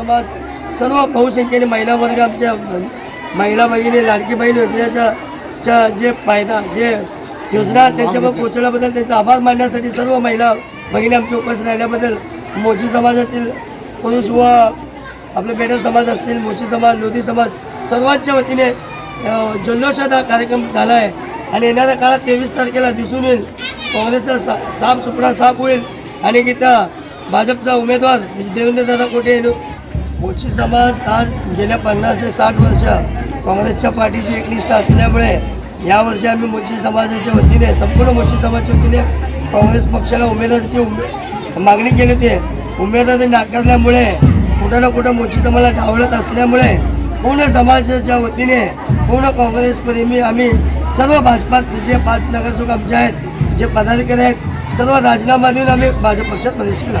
समाज सर्व बहुसंख्येने महिला वर्ग आमच्या महिला भगिनी लाडकी बहीण योजनेच्या च्या जे फायदा जे योजना त्यांच्यावर पोहोचवल्याबद्दल त्यांचा आभार मानण्यासाठी सर्व महिला भगिनी आमची उपस्थित राहिल्याबद्दल मोची समाजातील पुरुष व आपले बेडल समाज असतील मोची समाज लोधी समाज सर्वांच्या वतीने जल्लोषात हा कार्यक्रम झाला आहे आणि येणाऱ्या काळात तेवीस तारखेला दिसून येईल. काँग्रेसचा सा साफ सुपडा साफ होईल. आणि तिथं भाजपचा उमेदवार देवेंद्र दादा कोटे मोची समाज आज गेल्या पन्नास ते साठ वर्ष काँग्रेसच्या पार्टीची एकनिष्ठ असल्यामुळे यावर्षी आम्ही मोची समाजाच्या वतीने संपूर्ण मोची समाजाच्या वतीने काँग्रेस पक्षाला उमेदवाराची उमे मागणी केली होती. उमेदवारी नाकारल्यामुळे कुठं ना कुठं मोची समाजाला डावलत असल्यामुळे पूर्ण समाजाच्या वतीने पूर्ण काँग्रेसप्रेमी आम्ही सर्व भाजपात जे पाच नगरसेवक आमचे आहेत जे पदाधिकारी आहेत सर्व राजीनामा देऊन आम्ही भाजप पक्षात प्रवेश केला.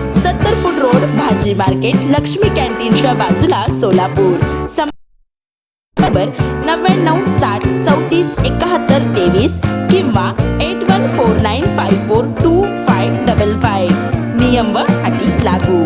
भाजी मार्केट लक्ष्मी कॅन्टीनच्या बाजूला सोलापूर. नंबर नव्याण्णव साठ चौतीस एकाहत्तर तेवीस किंवा eight one four nine five four two five double five. नियम व अटी लागू.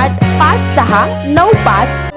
आठ पाच सहा नऊ पाच